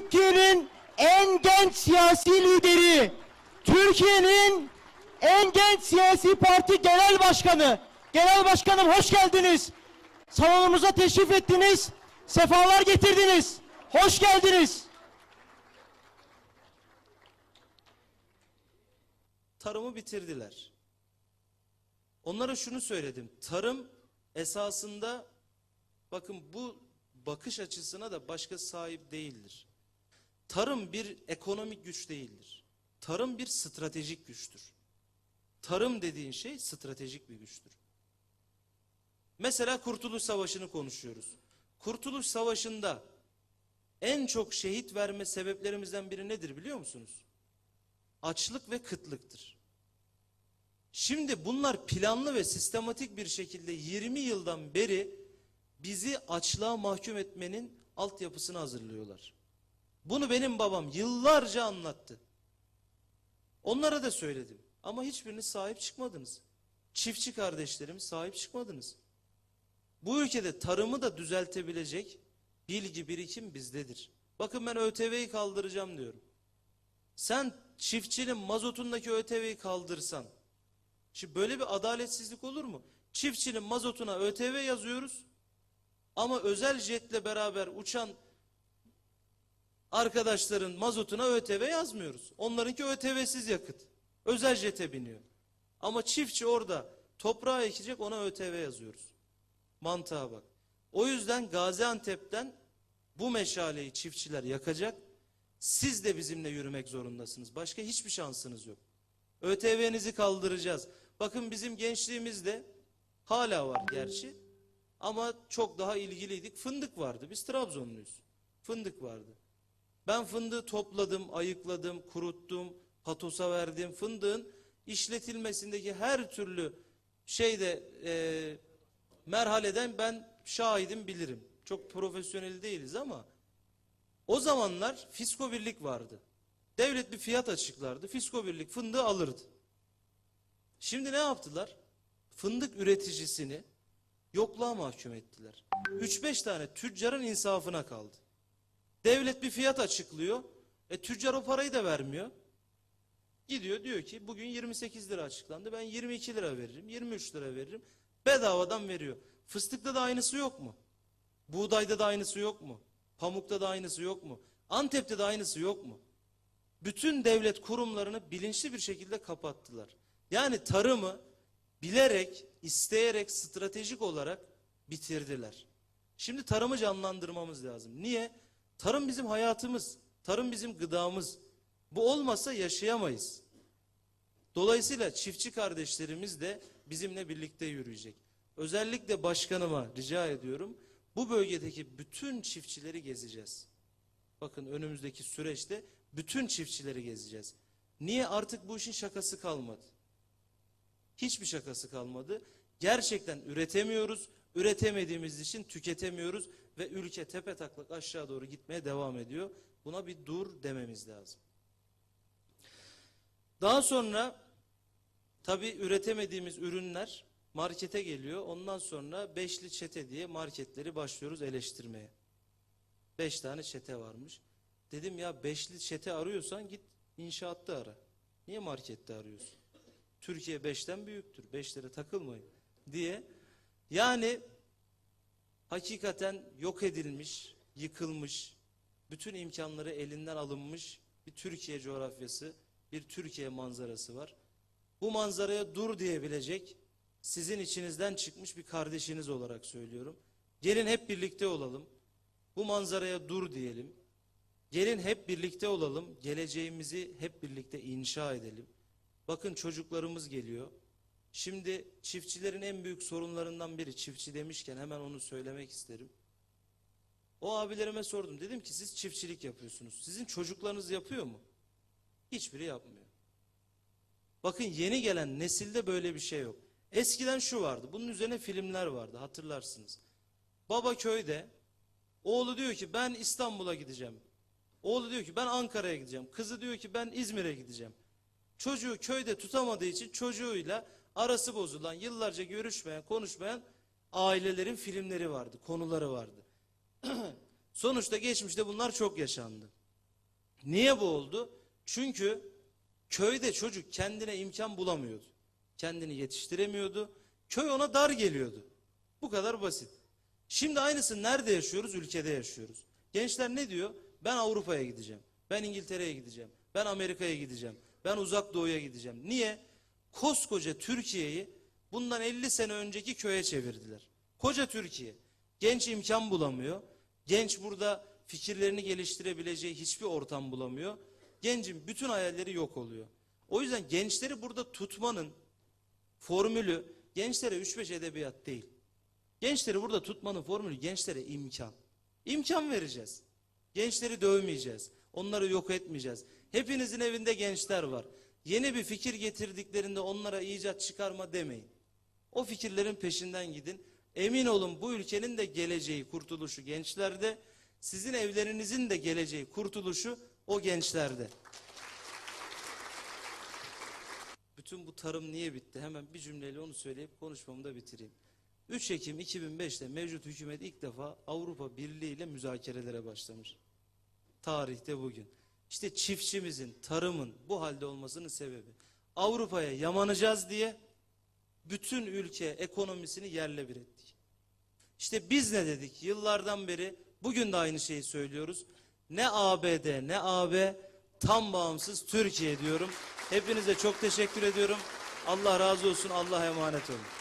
Türkiye'nin en genç siyasi lideri, Türkiye'nin en genç siyasi parti genel başkanı. Genel başkanım hoş geldiniz. Salonumuza teşrif ettiniz. Sefalar getirdiniz. Hoş geldiniz. tarımı bitirdiler. Onlara şunu söyledim. Tarım esasında bakın bu bakış açısına da başka sahip değildir. Tarım bir ekonomik güç değildir. Tarım bir stratejik güçtür. Tarım dediğin şey stratejik bir güçtür. Mesela Kurtuluş Savaşı'nı konuşuyoruz. Kurtuluş Savaşı'nda en çok şehit verme sebeplerimizden biri nedir biliyor musunuz? açlık ve kıtlıktır. Şimdi bunlar planlı ve sistematik bir şekilde 20 yıldan beri bizi açlığa mahkum etmenin altyapısını hazırlıyorlar. Bunu benim babam yıllarca anlattı. Onlara da söyledim ama hiçbiriniz sahip çıkmadınız. Çiftçi kardeşlerimiz sahip çıkmadınız. Bu ülkede tarımı da düzeltebilecek bilgi birikim bizdedir. Bakın ben ÖTV'yi kaldıracağım diyorum. Sen çiftçinin mazotundaki ÖTV'yi kaldırsan, şimdi böyle bir adaletsizlik olur mu? Çiftçinin mazotuna ÖTV yazıyoruz ama özel jetle beraber uçan arkadaşların mazotuna ÖTV yazmıyoruz. Onlarınki ÖTV'siz yakıt. Özel jete biniyor. Ama çiftçi orada toprağa ekecek ona ÖTV yazıyoruz. Mantığa bak. O yüzden Gaziantep'ten bu meşaleyi çiftçiler yakacak. Siz de bizimle yürümek zorundasınız. Başka hiçbir şansınız yok. ÖTV'nizi kaldıracağız. Bakın bizim gençliğimizde hala var gerçi. Ama çok daha ilgiliydik. Fındık vardı. Biz Trabzonluyuz. Fındık vardı. Ben fındığı topladım, ayıkladım, kuruttum, patosa verdim. Fındığın işletilmesindeki her türlü şeyde e, merhaleden ben şahidim bilirim. Çok profesyonel değiliz ama o zamanlar fisko birlik vardı. Devlet bir fiyat açıklardı. Fisko birlik fındığı alırdı. Şimdi ne yaptılar? Fındık üreticisini yokluğa mahkum ettiler. 3-5 tane tüccarın insafına kaldı. Devlet bir fiyat açıklıyor. E tüccar o parayı da vermiyor. Gidiyor diyor ki bugün 28 lira açıklandı. Ben 22 lira veririm, 23 lira veririm. Bedavadan veriyor. Fıstıkta da aynısı yok mu? Buğdayda da aynısı yok mu? Pamukta da aynısı yok mu? Antep'te de aynısı yok mu? Bütün devlet kurumlarını bilinçli bir şekilde kapattılar. Yani tarımı bilerek, isteyerek, stratejik olarak bitirdiler. Şimdi tarımı canlandırmamız lazım. Niye? Tarım bizim hayatımız. Tarım bizim gıdamız. Bu olmasa yaşayamayız. Dolayısıyla çiftçi kardeşlerimiz de bizimle birlikte yürüyecek. Özellikle başkanıma rica ediyorum. Bu bölgedeki bütün çiftçileri gezeceğiz. Bakın önümüzdeki süreçte bütün çiftçileri gezeceğiz. Niye artık bu işin şakası kalmadı? Hiçbir şakası kalmadı. Gerçekten üretemiyoruz. Üretemediğimiz için tüketemiyoruz ve ülke tepe taklak aşağı doğru gitmeye devam ediyor. Buna bir dur dememiz lazım. Daha sonra tabii üretemediğimiz ürünler markete geliyor. Ondan sonra beşli çete diye marketleri başlıyoruz eleştirmeye. Beş tane çete varmış. Dedim ya beşli çete arıyorsan git inşaatta ara. Niye markette arıyorsun? Türkiye beşten büyüktür. Beşlere takılmayın diye. Yani hakikaten yok edilmiş, yıkılmış, bütün imkanları elinden alınmış bir Türkiye coğrafyası, bir Türkiye manzarası var. Bu manzaraya dur diyebilecek sizin içinizden çıkmış bir kardeşiniz olarak söylüyorum. Gelin hep birlikte olalım. Bu manzaraya dur diyelim. Gelin hep birlikte olalım. Geleceğimizi hep birlikte inşa edelim. Bakın çocuklarımız geliyor. Şimdi çiftçilerin en büyük sorunlarından biri çiftçi demişken hemen onu söylemek isterim. O abilerime sordum. Dedim ki siz çiftçilik yapıyorsunuz. Sizin çocuklarınız yapıyor mu? Hiçbiri yapmıyor. Bakın yeni gelen nesilde böyle bir şey yok. Eskiden şu vardı. Bunun üzerine filmler vardı hatırlarsınız. Baba köyde oğlu diyor ki ben İstanbul'a gideceğim. Oğlu diyor ki ben Ankara'ya gideceğim. Kızı diyor ki ben İzmir'e gideceğim. Çocuğu köyde tutamadığı için çocuğuyla arası bozulan, yıllarca görüşmeyen, konuşmayan ailelerin filmleri vardı, konuları vardı. Sonuçta geçmişte bunlar çok yaşandı. Niye bu oldu? Çünkü köyde çocuk kendine imkan bulamıyordu. Kendini yetiştiremiyordu. Köy ona dar geliyordu. Bu kadar basit. Şimdi aynısını nerede yaşıyoruz? Ülkede yaşıyoruz. Gençler ne diyor? Ben Avrupa'ya gideceğim. Ben İngiltere'ye gideceğim. Ben Amerika'ya gideceğim. Ben uzak doğuya gideceğim. Niye? Koskoca Türkiye'yi bundan 50 sene önceki köye çevirdiler. Koca Türkiye. Genç imkan bulamıyor. Genç burada fikirlerini geliştirebileceği hiçbir ortam bulamıyor. Gencin bütün hayalleri yok oluyor. O yüzden gençleri burada tutmanın formülü gençlere 3-5 edebiyat değil. Gençleri burada tutmanın formülü gençlere imkan. İmkan vereceğiz. Gençleri dövmeyeceğiz. Onları yok etmeyeceğiz. Hepinizin evinde gençler var. Yeni bir fikir getirdiklerinde onlara icat çıkarma demeyin. O fikirlerin peşinden gidin. Emin olun bu ülkenin de geleceği, kurtuluşu gençlerde. Sizin evlerinizin de geleceği, kurtuluşu o gençlerde. Bütün bu tarım niye bitti? Hemen bir cümleyle onu söyleyip konuşmamı da bitireyim. 3 Ekim 2005'te mevcut hükümet ilk defa Avrupa Birliği ile müzakerelere başlamış. Tarihte bugün. İşte çiftçimizin, tarımın bu halde olmasının sebebi. Avrupa'ya yamanacağız diye bütün ülke ekonomisini yerle bir ettik. İşte biz ne dedik? Yıllardan beri bugün de aynı şeyi söylüyoruz. Ne ABD ne AB tam bağımsız Türkiye diyorum. Hepinize çok teşekkür ediyorum. Allah razı olsun. Allah'a emanet olun.